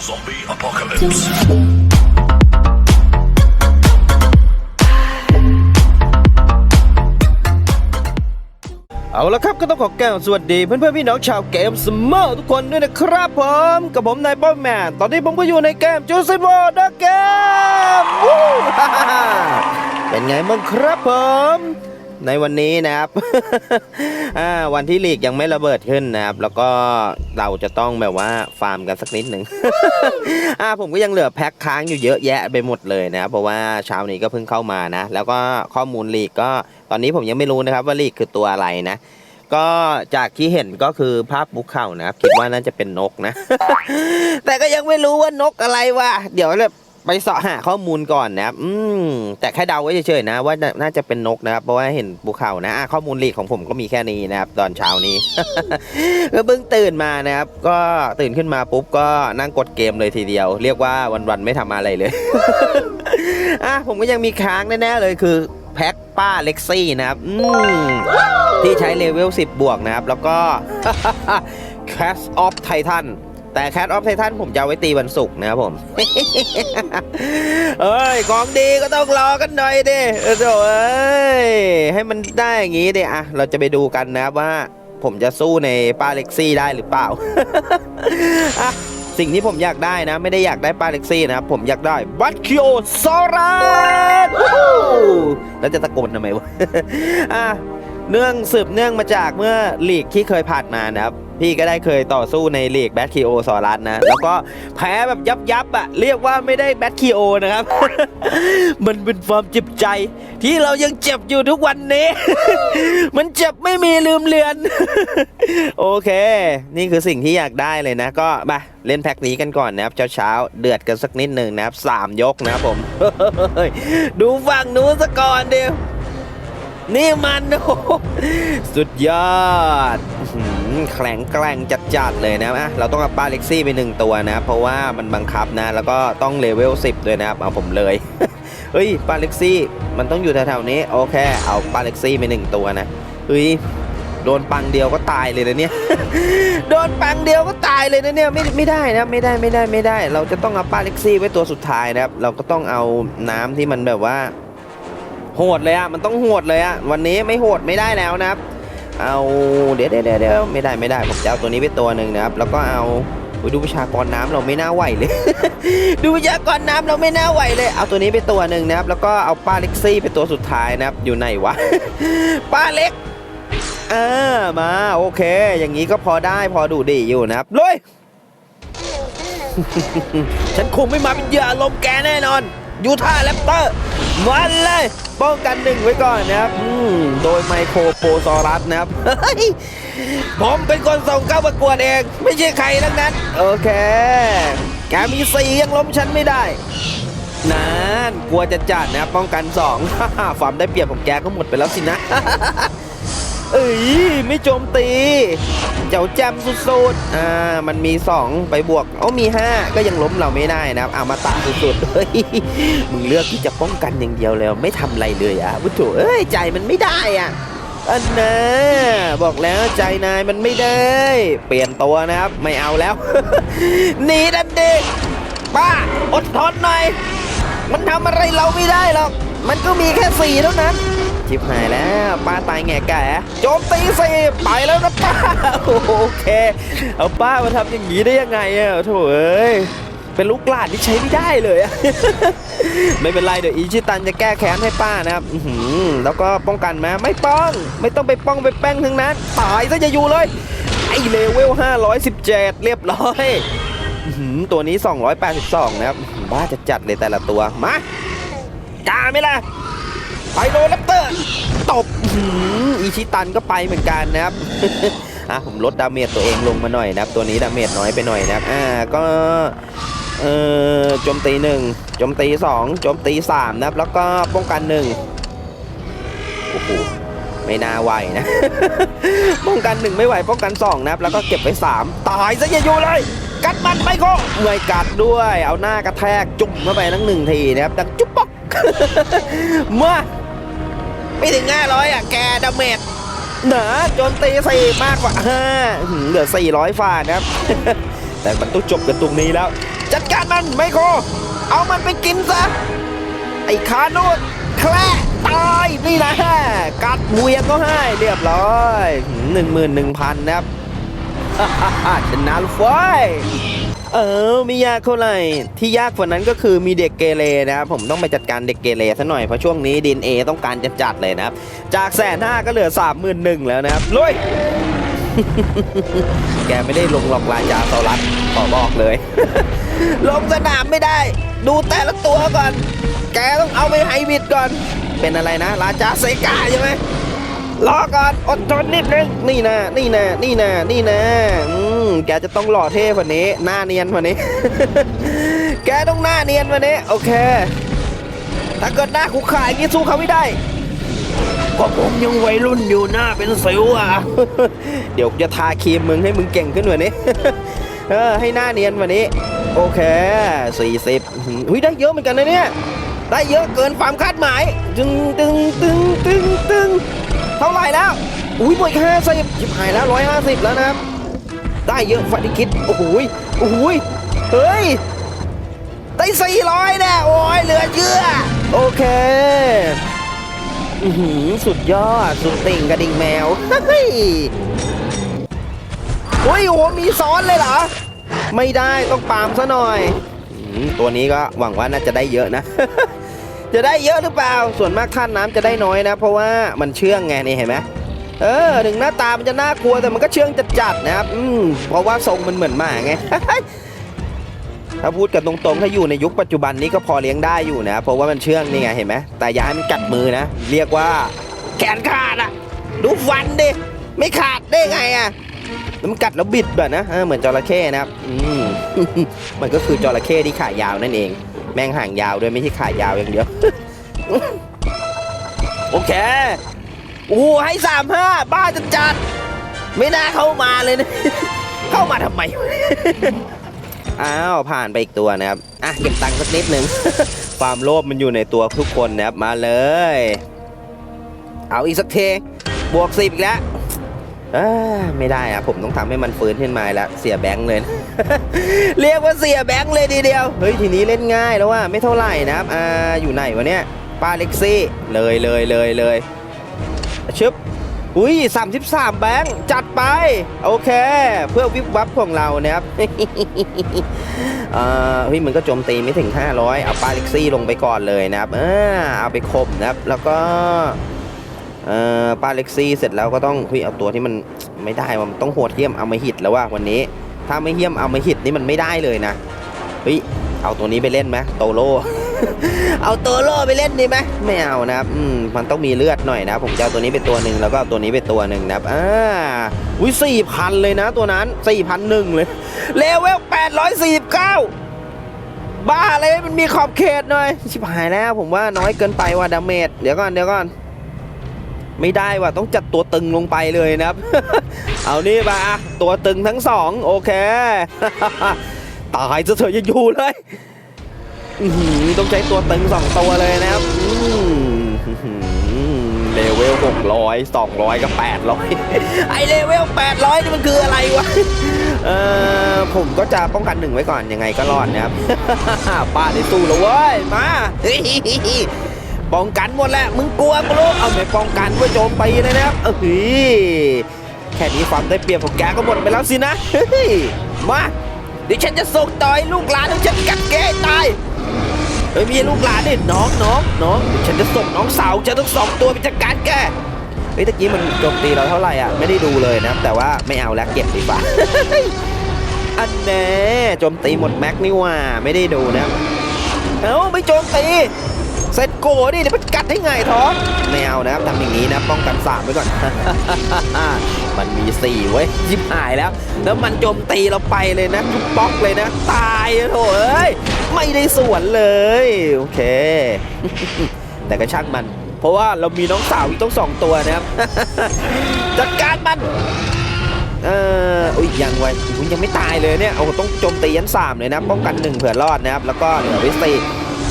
Zombie apocalypse. เอาละครับก็ต้องขอแก้วสวัสดีเพื่อนๆพี่น้องชาวเกมสมอทุกคนด้วยนะครับผมกับผมนายป้อมแมนตอนนี้ผมก็อยู่ในเกมจูซิโบเดอะเกมเป็นไงบ้างครับผม ในวันนี้นะครับ วันที่ลีกยังไม่ระเบิดขึ้นนะครับ แล้วก็เราจะต้องแบบว่าฟาร์มกันสักนิดหนึ่งอ่าผมก็ยังเหลือแพ็คค้างอยู่เยอะแยะไปหมดเลยนะครับเพราะว่าเช้านี้ก็เพิ่งเข้ามานะ แล้วก็ข้อมูลลีกก็ตอนนี้ผมยังไม่รู้นะครับว่าลีกคือตัวอะไรนะก็จากที่เห็นก็คือภาพบุกเข่านะครับคิดว่าน่าจะเป็นนกนะ แต่ก็ยังไม่รู้ว่านกอะไรวะเดี๋ยวเลย ไปเสาะหาข้อมูลก่อนนะครับ อืม แต่แค่เดาไว้เฉยๆนะ ว่าน่าจะเป็นนกนะครับ เพราะว่าเห็นบุกเขานะข้อมูลลีกของผมก็มีแค่นี้นะครับ ตอนเช้านี้ก็เพิ่งตื่นมานะครับ ก็ตื่นขึ้นมาปุ๊บก็นั่งกดเกมเลยทีเดียว เรียกว่าวันๆไม่ทำอะไรเลย อะผมก็ยังมีค้างแน่ๆเลยคือแพ็คป้าเล็กซี่นะครับ อืม ที่ใช้เลเวล10 บวกนะครับ แล้วก็ Cast of Titan แต่ Cat of Titan ผมจะเอาไว้ตีวันศุกร์นะครับผม เอ้ย ของดีก็ต้องรอกันหน่อยดิเออโถ่เอ้ย ให้มันได้อย่างงี้ดิอะเราจะไปดูกันนะครับว่า ผมจะสู้ในป้าเล็กซี่ได้หรือเปล่า อะสิ่งที่ผมอยากได้นะ ไม่ได้อยากได้ป้าเล็กซี่นะครับ ผมอยากได้บัตคิโอซอรัสแล้วจะตะโกนทำไมวะอะ เนื่องสืบเนื่องมาจากเมื่อลีกที่เคยผ่านมานะครับ พี่ก็ได้เคยต่อสู้ในลีกแบทคิโอซอรัสนะ แล้วก็แพ้แบบยับยับอะเรียกว่าไม่ได้แบทคิโอนะครับ มันเป็นความเจ็บใจ ที่เรายังเจ็บอยู่ทุกวันนี้ มันเจ็บไม่มีลืมเลือน โอเค นี่คือสิ่งที่อยากได้เลยนะ ก็มาเล่นแพ็คนี้กันก่อนนะครับเช้าๆเดือดกันสักนิดหนึ่งนะครับสามยกนะครับผมดูฝั่งนู้นซะก่อนเดียว นี่มันโอ้โหสุดยอดแข็งแกร่งจัดๆเลยนะเราต้องเอาปลาเล็กซี่ไปหนึ่งตัวนะ เพราะว่ามันบังคับนะ แล้วก็ต้องเลเวล10 ด้วยนะครับ เอาผมเลยเฮ้ยปลาเล็กซี่ มันต้องอยู่แถวๆนี้ โอเค เอาปลาเล็กซี่ไปหนึ่งตัวนะเฮ้ยโดนปังเดียวก็ตายเลยนะเนี่ย โดนปังเดียวก็ตายเลยนะเนี่ย ไม่ไม่ได้นะไม่ได้ไม่ได้ไม่ได้ เราจะต้องเอาปลาเล็กซี่ไว้ตัวสุดท้ายนะครับ เราก็ต้องเอาน้ำที่มันแบบว่า โหดเลยอะมันต้องโหดเลยอะวันนี้ไม่โหดไม่ได้แล้วนะครับ เอาเดี๋ยวเดี๋ยวเดี๋ยวเดี๋ยวไม่ได้ไม่ได้ผมจะเอาตัวนี้ไปตัวหนึ่งนะครับ แล้วก็เอาดูประชากรน้ำเราไม่น่าไหวเลย ดูประชากรน้ำเราไม่น่าไหวเลย เอาตัวนี้ไปตัวหนึ่งนะครับ แล้วก็เอาป้าเล็กซี่ไปตัวสุดท้ายนะครับ อยู่ไหนวะ ป้าเล็กอ่ามาโอเค อย่างนี้ก็พอได้พอดูดีอยู่นะครับลุยฉันคงไม่มาเป็นเหยื่อลมแกแน่นอน ยูท่าแรปเตอร์มันเลย ป้องกันหนึ่งไว้ก่อนนะครับโดยไมโครโปซอรัสนะครับ ผมเป็นคนส่งเข้าประกวดเอง ไม่ใช่ใครทั้งนั้น โอเคแกมีสี่ยังล้มฉันไม่ได้นานกลัวจะจัดนะครับป้องกันสองความได้เปรียบของแกก็หมดไปแล้วสินะ เอ้ยไม่โจมตี เจ้าแจมสุดๆ อ่ามันมี 2 ไปบวก เอ้ามี 5 ก็ยังล้มเราไม่ได้นะครับเอามาตาสุดๆเฮ้ยมึงเลือกที่จะป้องกันอย่างเดียวเลยไม่ทำอะไรเลยอะพุทโธเอ้ยใจมันไม่ได้อะอันนะบอกแล้วใจนายมันไม่ได้ เปลี่ยนตัวนะครับ ไม่เอาแล้วหนีดันเด็กป้าอดทนหน่อย มันทำอะไรเราไม่ได้หรอก มันก็มีแค่สี่เท่านั้น ชิบหายแล้วป้าตายแง่แก่โจมตีสิไปแล้วนะป้าโอเคเอาป้ามาทำอย่างนี้ได้ยังไงอะโถเอ้ยเป็นลูกหลานที่ใช้ไม่ได้เลยอะไม่เป็นไรเดี๋ยวอีชิตันจะแก้แค้นให้ป้านะครับอืแล้วก็ป้องกันไหมไม่ป้อง ไม่ต้องไปป้องไปแป้งทั้งนั้นตายซะจะอยู่เลย ไอเลเวล 517 เรียบร้อยหือตัวนี้ 282 นะครับอื้อหือบ้าจะจัดเลยแต่ละตัว มากล้าไหมล่ะ ไปโดนแรปเตอร์ตบอีชิตันก็ไปเหมือนกันนะครับอะผมลดดาเมจตัวเองลงมาหน่อยนะครับ ตัวนี้ดาเมจน้อยไปหน่อยนะครับอ่าก็เออโจมตีหนึ่งโจมตีสองโจมตีสามนะครับ แล้วก็ป้องกันหนึ่งโอ้โหไม่น่าไหวนะ ป้องกันหนึ่งไม่ไหวป้องกันสองนะครับ แล้วก็เก็บไว้สามตายซะอย่าอยู่เลยกัดมันไม่ก็เมื่อยกัดด้วย เอาหน้ากระแทกจุ่มเข้าไปทั้งหนึ่งทีนะครับดังจุ๊บป๊อกมื่อ ไม่ถึงห้าร้อยอะ แกดาเมจเหนือโจนตีสี่มากกว่าห้าเหลือสี่ร้อยฝ่านะครับ แต่มันต้องจบกันตรงนี้แล้ว จัดการมันไมโคร เอามันไปกินซะ ไอ้คาโนดแคละตายนี่นะกัดเวียงก็ให้เรียบร้อยหนึ่งหมื่นหนึ่งพันนะครับชนะลูกไฟ เออไม่ยากเท่าไหร่ที่ยากกว่านั้นก็คือมีเด็กเกเรนะครับผมต้องไปจัดการเด็กเกเรซะหน่อยเพราะช่วงนี้ดินเอต้องการจะจัดเลยนะครับ จากแสนห้าก็เหลือสามหมื่นหนึ่งแล้วนะครับลุยแกไม่ได้ลงหลอกลายยาโซลัสขอบอกเลย ลงสนามไม่ได้ ดูแต่ละตัวก่อน แกต้องเอาไปไฮบิดก่อน เป็นอะไรนะ ราชาเซกาใช่ไหม รอก่อนอดทนนิดนึงนี่นะนี่นะนี่นะนี่นะอืมแกจะต้องหล่อเท่กว่านี้ หน้าเนียนกว่านี้ แกต้องหน้าเนียนกว่านี้ โอเค ถ้าเกิดหน้าคุกขายอย่างงี้สู้เขาไม่ได้ก็ผมยังวัยรุ่นอยู่หน้าเป็นสิวอะ เดี๋ยวจะทาครีมมึงให้มึงเก่งขึ้นกว่านี้ เออให้หน้าเนียนกว่านี้ โอเค40อุ้ยได้เยอะเหมือนกันนะเนี่ยได้เยอะเกินความคาดหมาย ตึงตึงตึงตึงตึง เท่าไหร่แล้ว อุ้ยบวกห้าสิบชิบหายแล้วร้อยห้าสิบแล้วนะครับ ได้เยอะฟันที่คิด โอ้โหยโอ้โหยเฮ้ย ได้สี่ร้อยแน่โอ้ยเหลือเชื่อ โอเคอือหือสุดยอด สุดติ่งกระดิ่งแมวเฮ้ยโอ้ยโอ้โหมีซ้อนเลยเหรอ ไม่ได้ต้องปามซะหน่อย ตัวนี้ก็หวังว่าน่าจะได้เยอะนะ จะได้เยอะหรือเปล่า ส่วนมากท่านน้ำจะได้น้อยนะ เพราะว่ามันเชื่องไงนี่เห็นไหมเออถึงหน้าตามันจะน่ากลัวแต่มันก็เชื่องจัดๆนะครับอืมเพราะว่าทรงมันเหมือนหมาไงถ้าพูดกันตรงๆ ถ้าอยู่ในยุคปัจจุบันนี้ก็พอเลี้ยงได้อยู่นะ เพราะว่ามันเชื่องนี่ไงเห็นไหมแต่อย่าให้มันกัดมือนะ เรียกว่าแขนขาดอะดูฟันดิไม่ขาดได้ไงอะมันกัดแล้วบิดแบบนะเออเหมือนจระเข้นะครับ อืมมันก็คือจระเข้ที่ขายาวนั่นเอง แม่งห่างยาวด้วยไม่ใช่ขายาวอย่างเดียว โอเค โอ้โหให้สามห้าบ้าจะจัด ไม่น่าเข้ามาเลยนะ เข้ามาทำไม อ้าว ผ่านไปอีกตัวนะครับ อะ เก็บตังค์สักนิดหนึ่ง ความโลภมันอยู่ในตัวทุกคนนะครับ มาเลย เอาอีกสักเทบวกสิบอีกแล้ว เออไม่ได้อะผมต้องทำให้มันฟื้นขึ้นมาแล้วเสียแบงค์เลย เรียกว่าเสียแบงค์เลยทีเดียว เฮ้ยทีนี้เล่นง่ายแล้วว่าไม่เท่าไหร่นะครับอ่าอยู่ไหนวะเนี่ยป้าเล็กซี่เลยเลยเลยเลยชึบอุ้ย33 แบงค์จัดไป โอเค เพื่อวิบวับของเรานะครับเอ่อเฮ้ยมันก็โจมตีไม่ถึง 500 เอาปาเล็กซี่ลงไปก่อนเลยนะครับเออเอาไปข่มนะครับ แล้วก็ ปาเล็กซี่เสร็จแล้วก็ต้องเฮ้ยเอาตัวที่มันไม่ได้ว่ามันต้องโหดเหี้ยมเอามาหิตแล้วว่าวันนี้ ถ้าไม่เหี้ยมเอามาหิตนี่มันไม่ได้เลยนะเฮ้ยเอาตัวนี้ไปเล่นไหมโตโร่เอาตัวโล่ไปเล่นดีไหมไม่เอานะครับอืมมันต้องมีเลือดหน่อยนะ ผมจะเอาตัวนี้ไปตัวหนึ่งแล้วก็เอาตัวนี้ไปตัวหนึ่งนะครับอ่าอุ้ยสี่พันเลยนะตัวนั้นสี่พันหนึ่งเลยเลเวลแปดร้อยสี่สิบเก้าบ้าเลยมันมีขอบเขตหน่อย ชิบหายแล้วผมว่าน้อยเกินไปว่ะดาเมจเดี๋ยวก่อนเดี๋ยวก่อน ไม่ได้ว่ะต้องจัดตัวตึงลงไปเลยนะครับ เอานี่มาตัวตึงทั้งสองโอเค ตายซะเถอะยังอยู่เลยต้องใช้ตัวตึงสองตัวเลยนะครับเลเวลหกร้อยสองร้อยกับแปดร้อยไอเลเวลแปดร้อยนี่มันคืออะไรวะ เออผมก็จะป้องกันหนึ่งไว้ก่อนยังไงก็รอดนะครับป้าได้สู้แล้วเว้ย มา ป้องกันหมดแหละมึงกลัวกูรู้เอาไม่ป้องกันเพื่อโจมตีเลยนะครับเออหือแค่นี้ความได้เปรียบของแกก็หมดไปแล้วสินะมาเดี๋ยวฉันจะส่งต่อยลูกหลานของฉันกัดแกตายเฮ้ยมีลูกหลานดิน้องน้องน้องฉันจะส่งน้องสาวฉันต้องสองตัวไปจัดการแกเฮ้ตะกี้มันโจมตีเราเท่าไหร่อะไม่ได้ดูเลยนะแต่ว่าไม่เอาแล้วเก็บดีกว่าอันแน่โจมตีหมดแม็กนี่ว่าไม่ได้ดูนะเอ้าไม่โจมตี เสร็จโกดิเดี๋ยวมันกัดให้ไงท้อไม่เอานะครับทำอย่างนี้นะป้องกันสามไว้ก่อน มันมีสี่เว้ยยิบหายแล้ว แล้วมันโจมตีเราไปเลยนะทุกบล็อกเลยนะ ตายโถเอ้ย ไม่ได้สวนเลย โอเค แต่ก็ช่างมัน เพราะว่าเรามีน้องสาวอีกต้องสองตัวนะครับ จัดการมันเอออุ้ยยังไว้ยังไม่ตายเลยเนี่ยโอ้ต้องโจมตียันสามเลยนะ ป้องกันหนึ่งเผื่อรอดนะครับ แล้วก็เหลือไวิสี่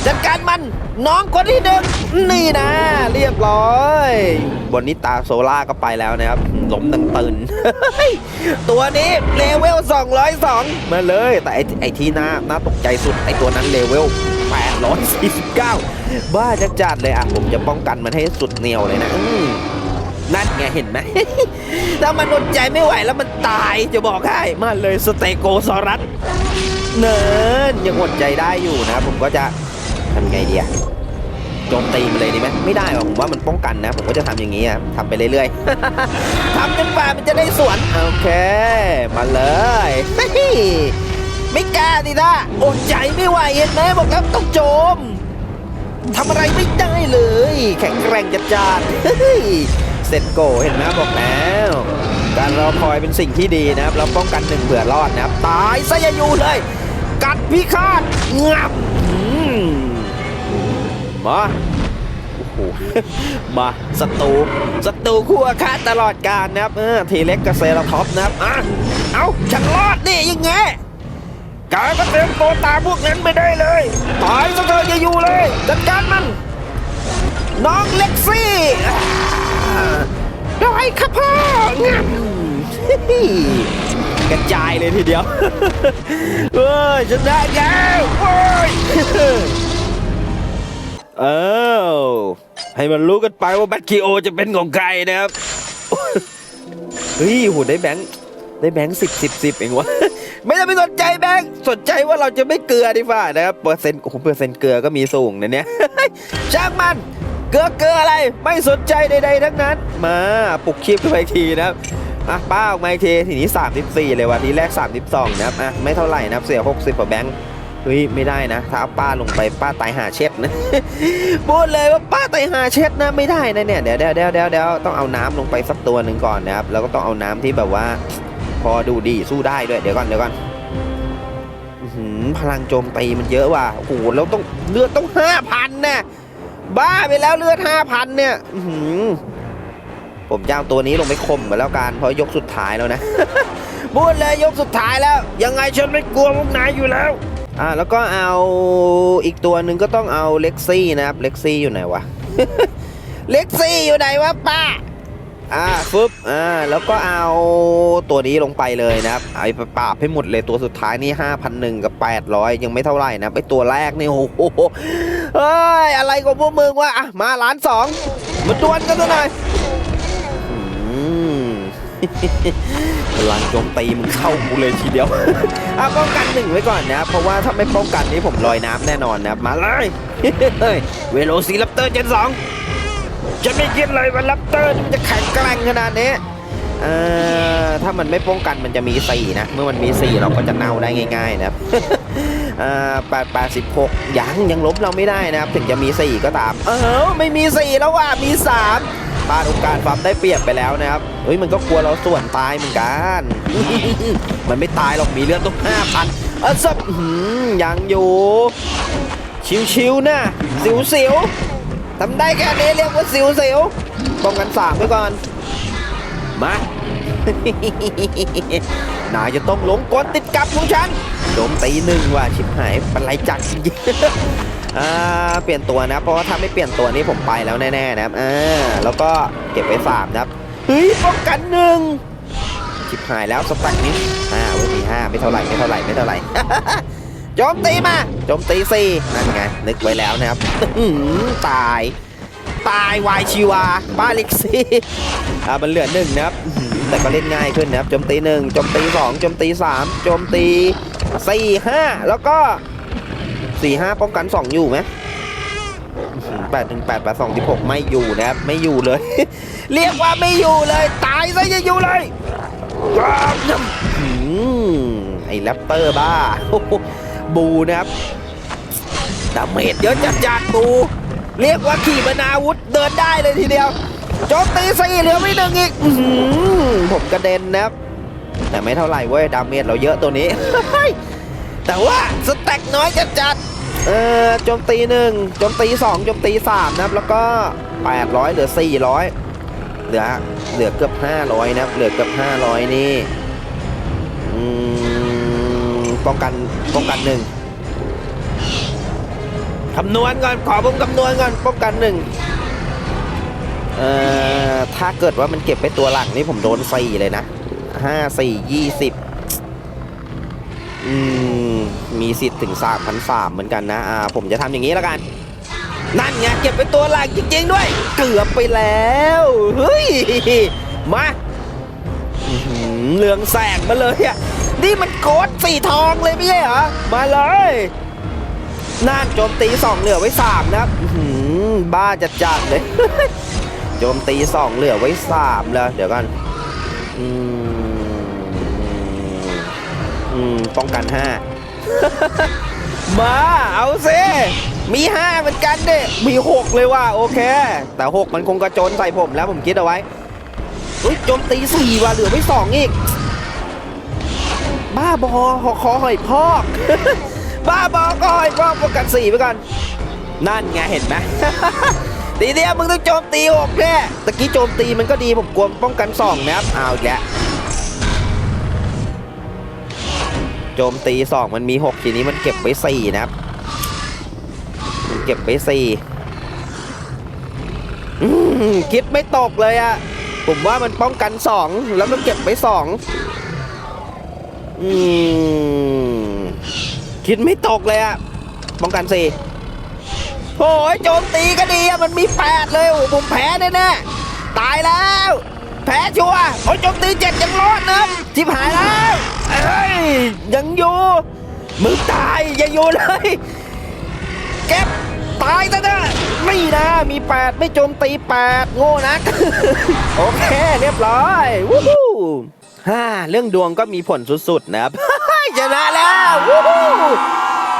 จัดการมันน้องคนที่หนึ่งนี่นะ เรียบร้อยบนนี้ตาโซล่าก็ไปแล้วนะครับล้มตังตื่นตัวนี้เลเวล 202 มาเลย แต่ไอ้ไอที่น่าน่าตกใจสุดไอ้ตัวนั้นเลเวล 849 บ้าจะจัดเลยอะ ผมจะป้องกันมันให้สุดเหนียวเลยนะนั่นไงเห็นไหมถ้ามันอดใจไม่ไหวแล้วมันตายจะบอกให้มาเลยสเตโกซอรัสเนินยังอดใจได้อยู่นะผมก็จะ ทำไงดีอะโจมตีมันเลยดีไหมไม่ได้หรอกผมว่ามันป้องกันนะ ผมก็จะทำอย่างนี้อะทำไปเรื่อยๆ ทำจนกว่ามันจะได้สวนโอเค มาเลยเฮ้ยไม่กล้าดิท่าอดใจไม่ไหวเห็นไหมบอกแล้วต้องโจมทำอะไรไม่ได้เลย แข็งแกร่งจัดจานเฮ้ยเซนโกเห็นไหมบอกแล้วการรอคอยเป็นสิ่งที่ดีนะครับ เราป้องกันหนึ่งเผื่อรอดนะครับ ตายซะอยาอยู่เลย กัดพิฆาตงับ มาโอ้โหมาศัตรูศัตรูคู่อาฆาตตลอดกาลนะครับเออทีเล็กกับเซราท็อปนะครับอะเอาฉันรอดนี่ยังไงกายก็เตรียมตัวตามพวกนั้นไม่ได้เลยตายซะเธอจะอยู่เลยจัดการมันน้องเล็กซี่อ่าได้ครับพ่องกระจายเลยทีเดียวเฮ้ยชนะแล้วโอ้ย เออให้มันรู้กันไปว่าแบทคิโอจะเป็นของใครนะครับ เฮ้ยโหได้แบงค์ได้แบงค์สิบสิบสิบเองวะ ไม่ต้องไปสนใจแบงค์สนใจว่าเราจะไม่เกลือดีกว่านะครับเปอร์เซ็นต์โอ้โหเปอร์เซ็นต์เกลือก็มีสูงนะเนี่ยช่างมันเกลือเกลืออะไร ไม่สนใจใดๆทั้งนั้น มาปลุกคลิปขึ้นไปอีกทีนะครับอะป้าออกมาอีกทีทีนี้ 34 เลยวะทีแรก 32 นะครับอะไม่เท่าไหร่นะครับเสีย 60กว่าแบงค์ เฮ้ยไม่ได้นะ ถ้าเอาป้าลงไปป้าตายหาเช็ดนะพูดเลยว่าป้าตายหาเช็ดนะไม่ได้นะเนี่ยเดี๋ยวเดี๋ยวเดี๋ยวเดี๋ยวยวต้องเอาน้ำลงไปสักตัวหนึ่งก่อนนะครับแล้วก็ต้องเอาน้ำที่แบบว่า พอดูดีสู้ได้ด้วยเดี๋ยวก่อนเดี๋ยวก่อนพลังโจมตีมันเยอะว่ะโอ้โหแล้วต้องเลือดต้องห้าพันนะบ้าไปแล้วเลือดห้าพันเนี่ยอืผมจะเอาตัวนี้ลงไปข่มมาแล้วกันเพราะยกสุดท้ายแล้วนะพูดเลยยกสุดท้ายแล้ว ยังไงฉันไม่กลัวพวกนายอยู่แล้ว อ่าแล้วก็เอาอีกตัวหนึ่งก็ต้องเอาเล็กซี่นะครับเล็กซี่อยู่ไหนวะเล็กซี่อยู่ไหนวะป้าอ่าฟึบอ่าแล้วก็เอาตัวนี้ลงไปเลยนะครับเอาไปปราบให้หมดเลยตัวสุดท้ายนี่5,001กับ 800 ยังไม่เท่าไหร่นะไอตัวแรกนี่โอ้โหเฮ้ยอะไรของพวกมึงวะอะมาล้านสองมาดวลกันหน่อย พลังโจมตีมึงเข้ากูเลยทีเดียวเอะป้องกันหนึ่งไว้ก่อนนะ เพราะว่าถ้าไม่ป้องกันนี่ผมลอยน้ำแน่นอนนะมาเลยเวโรซีรัปเตอร์เจนสองจะไม่คิดเลยว่าแรปเตอร์มันจะแข็งแกร่งขนาดนี้เอ่อถ้ามันไม่ป้องกันมันจะมี4นะ เมื่อมันมี4เราก็จะเน่าได้ง่ายๆนะครับเอ่อแปดแปดสิบหกยังยังล้มเราไม่ได้นะครับ ถึงจะมี4ก็ตาม เออไม่มี4แล้วว่ะมี3 ปาดโอกาสความได้เปรียบไปแล้วนะครับเฮ้ยมันก็กลัวเราส่วนตายเหมือนกัน มันไม่ตายหรอกมีเลือดต้องห้าพันเออซับยังอยู่ชิวๆนะสิวๆทำได้แค่นี้เรียกว่าสิวสิวป้องกันสามไว้ก่อนมานายจะต้องหลงกลติดกับของฉันโจมตีหนึ่งว่ะชิบหายเป็นไรจักจริง อ่าเปลี่ยนตัวนะ เพราะว่าถ้าไม่เปลี่ยนตัวนี้ผมไปแล้วแน่ๆนะครับอ่าแล้วก็เก็บไว้สามนะครับเฮ้ยป้องกันหนึ่งชิบหายแล้วสแต็กนี้อ่าวันมีห้าไม่เท่าไหร่ไม่เท่าไหร่ไม่เท่าไหร่โจมตีมาโจมตีสี่นั่นไงนึกไว้แล้วนะครับตายตายวายชีวาป้าเล็กซี่อ่ามันเหลือหนึ่งนะครับ แต่ก็เล่นง่ายขึ้นนะครับโจมตีหนึ่งโจมตีสองโจมตีสามโจมตีสี่ห้าแล้วก็ สี่ห้าป้องกันสองอยู่ไหมแปดหนึ่งแปดแปดสองที่หกไม่อยู่นะครับ ไม่อยู่เลย เรียกว่าไม่อยู่เลย ตายซะจะอยู่เลยอืมไอ้แรปเตอร์บ้า บูนะครับดาเมจเยอะจัดจัดๆบู เรียกว่าขี่บรรณาวุธเดินได้เลยทีเดียวโจมตีสี่เหลือไม่หนึ่งอีกผมกระเด็นนะครับ แต่ไม่เท่าไหร่เว้ย ดาเมจเราเยอะตัวนี้ แต่ว่าสแต็กน้อยจัดจัดๆ เออโจมตีหนึ่งโจมตีสองโจมตีสามนะครับ แล้วก็800เหลือ400เหลือเหลือเกือบ500นะครับเหลือเกือบ500นี่ป้องกันป้องกันหนึ่งคำนวณก่อนขอผมคำนวณก่อนป้องกันหนึ่งเอ่อถ้าเกิดว่ามันเก็บไปตัวหลังนี่ผมโดนสี่เลยนะห้าสี่ยี่สิบอืม มีสิทธิ์ถึงสามพันสามเหมือนกันนะอ่าผมจะทำอย่างนี้แล้วกัน นั่นไงเก็บไปตัวหลังจริงๆด้วย เกือบไปแล้วเฮ้ยมาเหลืองแสงมาเลยอะนี่มันโกดสีทองเลยไม่ใช่เหรอมาเลยน่านโจมตีสองเหลือไว้สามนะครับอื้อหือบ้าจัดจัดเลย โจมตีสองเหลือไว้สามแล้วเดี๋ยวกันอืมอืมป้องกันห้า มาเอาซิมีห้าเหมือนกันเด้มีหกเลยว่ะโอเค แต่หกมันคงกระโจนใส่ผมแล้วผมคิดเอาไว้อุ้ยโจมตีสี่ว่ะเหลือไว้สองอีก บ้าบอหอคอหอยพอก บ้าบอกอหอยพอกป้องกันสี่ไปก่อน นั่นไงเห็นไหมตีเดียวมึงต้องโจมตีหกแน่ตะกี้โจมตีมันก็ดีผมกลัวป้องกันสองนะครับเอาอีกแล้ว โจมตีสองมันมีหกทีนี้มันเก็บไว้สี่นะครับมันเก็บไว้สี่คิดไม่ตกเลยอะผมว่ามันป้องกันสองแล้วก็เก็บไว้สองอืม คิดไม่ตกเลยอะป้องกันสี่โอ้ยโจมตีก็ดีอะมันมีแปดเลยโอ้ผมแพ้แน่ๆตายแล้ว แพ้ชัวร์โอ้ยโจมตีเจ็ดยังรอดนะจิบหายแล้วเอ้ยยังอยู่มึงตายอย่าอยู่เลย เก็บตายซะนะไม่นะมีแปดไม่โจมตีแปดโง่นัก โอเค เรียบร้อยวู้ฮู้ฮ่าเรื่องดวงก็มีผลสุดๆนะครับชนะแล้ววู้ฮู้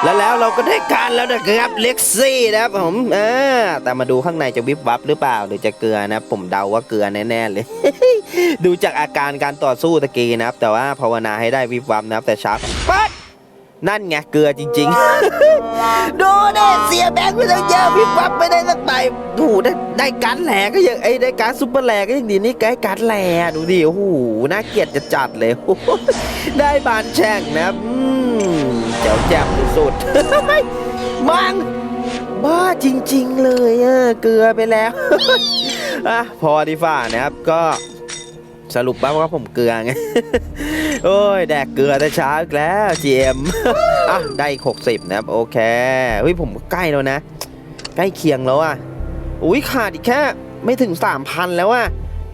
แล้วแล้วเราก็ได้การแล้วนะครับเล็กซี่นะครับผมเออแต่มาดูข้างในจะวิบวับหรือเปล่าหรือจะเกลือนะผมเดาว่าเกลือแน่ๆเลย ดูจากอาการการต่อสู้ตะกี้นะครับ แต่ว่าภาวนาให้ได้วิบวับนะครับแต่ชับปัดนั่นไงเกลือจริง ๆ ดูดิเสียแบงค์ไปตั้งเยอะวิบวับไม่ได้สักใบโอ้โหได้ได้การแหลกก็ยังไอ้ได้การซุปเปอร์แหลกก็ยังดีนี่ได้การแหลดูดิโอ้โหน่าเกลียดจะจัดเลย ได้บานแช่งนะครับ อืมเจ๋วแจ่มสุดๆมังบ้าจริง ๆ เลยอะเกลือไปแล้วอะพอดีฝ่านะครับก็สรุปว่าว่าผมเกลือไง โอ้ย แดกเกลือแต่เช้าอีกแล้ว GM อะได้อีก60นะครับ โอเคเฮ้ยผมใกล้แล้วนะ ใกล้เคียงแล้วอะ อุ้ยขาดอีกแค่ ไม่ถึง3,000แล้วอะ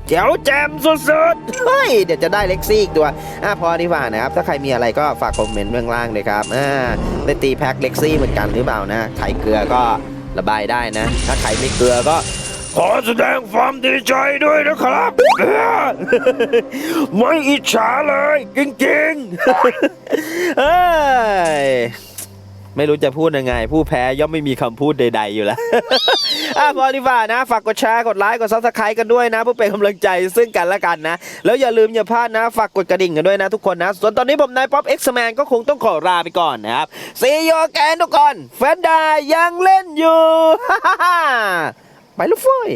เจ๋วแจมสุดๆเฮ้ยเดี๋ยวจะได้เล็กซี่อีกตัวอะพอดีฝ่านะครับ ถ้าใครมีอะไรก็ฝากคอมเมนต์เบื้องล่างเลยครับอ่าได้ตีแพ็คเล็กซี่เหมือนกันหรือเปล่านะใครเกลือก็ระบายได้นะ ถ้าใครไม่เกลือก็ ขอแสดงความดีใจด้วยนะครับ ไม่อิจฉาเลยจริงๆเอ้ยไม่รู้จะพูดยังไง ผู้แพ้ย่อมไม่มีคำพูดใด ๆอยู่แล้ว อะพอดีฝ่านะ ฝากกดแชร์ กดไลค์ กดซับสไครต์กันด้วยนะเพื่อเป็นกำลังใจซึ่งกันและกันนะ แล้วอย่าลืมอย่าพลาดนะ ฝากกดกระดิ่งกันด้วยนะทุกคนนะ ส่วนตอนนี้ผมนายป๊อปเอ็กซ์แมนก็คงต้องขอลาไปก่อนนะครับซีโยแกนทุกคนแฟนดายังเล่นอยู่ ไปลูกเฟ้ย